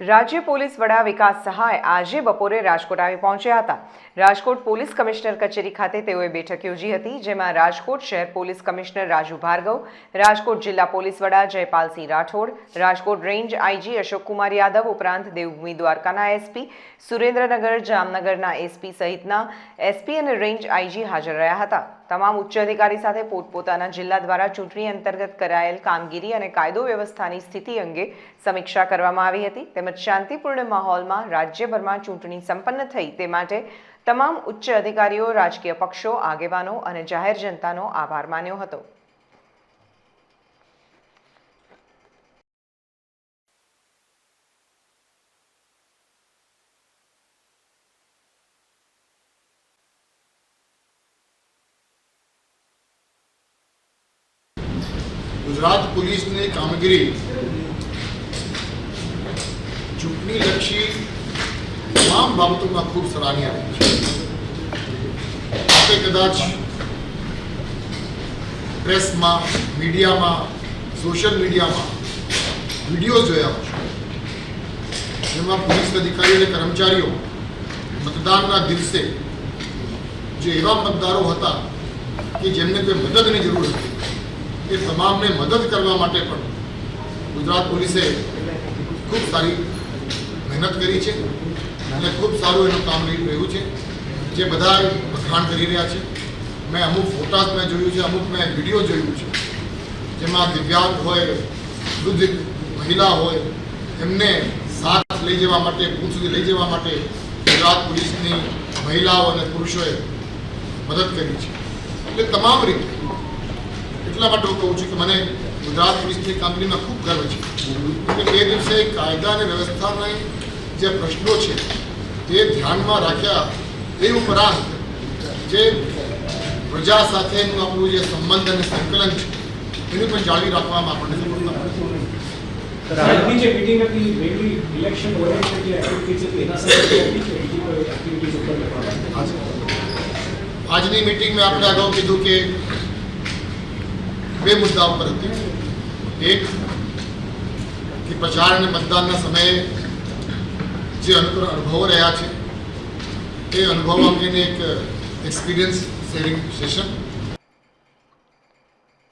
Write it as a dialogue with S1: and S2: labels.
S1: રાજ્ય પોલીસ વડા વિકાસ સહાય આજે બપોરે રાજકોટ આવી પહોંચ્યા હતા. રાજકોટ પોલીસ કમિશનર કચેરી ખાતે તેઓએ બેઠક યોજી હતી, જેમાં રાજકોટ શહેર પોલીસ કમિશનર રાજુ ભાર્ગવ, રાજકોટ જિલ્લા પોલીસ વડા જયપાલસિંહ રાઠોડ, રાજકોટ રેન્જ આઈજી અશોકકુમાર યાદવ ઉપરાંત દેવભૂમિ દ્વારકાના એસપી, સુરેન્દ્રનગર જામનગરના એસપી સહિતના એસપી અને રેન્જ આઈજી હાજર રહ્યા હતા. તમામ ઉચ્ચ અધિકારી સાથે પોતપોતાના જિલ્લા દ્વારા ચૂંટણી અંતર્ગત કરાયેલ કામગીરી અને કાયદો વ્યવસ્થાની સ્થિતિ અંગે સમીક્ષા કરવામાં આવી હતી. તેમજ શાંતિપૂર્ણ માહોલમાં રાજ્યભરમાં ચૂંટણી સંપન્ન થઈ તે માટે તમામ ઉચ્ચ અધિકારીઓ, રાજકીય પક્ષો, આગેવાનો અને જાહેર જનતાનો આભાર માન્યો હતો.
S2: ગુજરાત પોલીસની કામગીરી ચૂંટણીલક્ષી તમામ બાબતોમાં ખૂબ સરાહનીય રહી છે. આપે કદાચ પ્રેસમાં, મીડિયામાં, સોશિયલ મીડિયામાં વીડિયો જોયા હશે. જેમાં પોલીસ અધિકારીઓ અને કર્મચારીઓ મતદાનના દિવસે જે એવા મતદારો હતા કે જેમને કોઈ મદદની જરૂર હતી, એ તમામને મદદ કરવા માટે પણ ગુજરાત પોલીસે ખૂબ સારી મહેનત કરી છે અને ખૂબ સારું એનું કામ રહ્યું છે. જે બધા વખાણ કરી રહ્યા છે. મેં અમુક ફોટાસ મેં જોયું છે, અમુક મેં વીડિયો જોયું છે. જેમાં દિવ્યાંગ હોય, વૃદ્ધ મહિલા હોય, એમને સાથ લઈ જવા માટે બૂથ સુધી લઈ જવા માટે ગુજરાત પોલીસની મહિલાઓ અને પુરુષોએ મદદ કરી છે. એટલે તમામ રીતે એટલા માટે હું કહું છું કે મને ગુજરાત પોલીસની કામગીરીમાં ખૂબ ગર્વ છે. કે તે દિવસે કાયદા અને વ્યવસ્થાના જે પ્રશ્નો છે તે ધ્યાનમાં રાખ્યા એ ઉપરાંત જે પ્રજા સાથેનું આપણું જે સંબંધ અને સંકલન છે એને પણ જાળવી રાખવામાં આપણને સફળતા
S3: જે મીટિંગ હતી ઇલેક્શન ઓરિએન્ટેડ જે એના એક્ટિવિટીઝ ઉપર
S2: આજની મિટિંગમાં આપણે અગાઉ કીધું કે બે મુદ્દા ઉપર હતી. એક કે પ્રચાર અને મતદાનના સમયે જે અનુ- અનુભવો રહ્યા છે એ અનુભવ અંગેની એક એક્સપિરિયન્સ શેરિંગ સેશન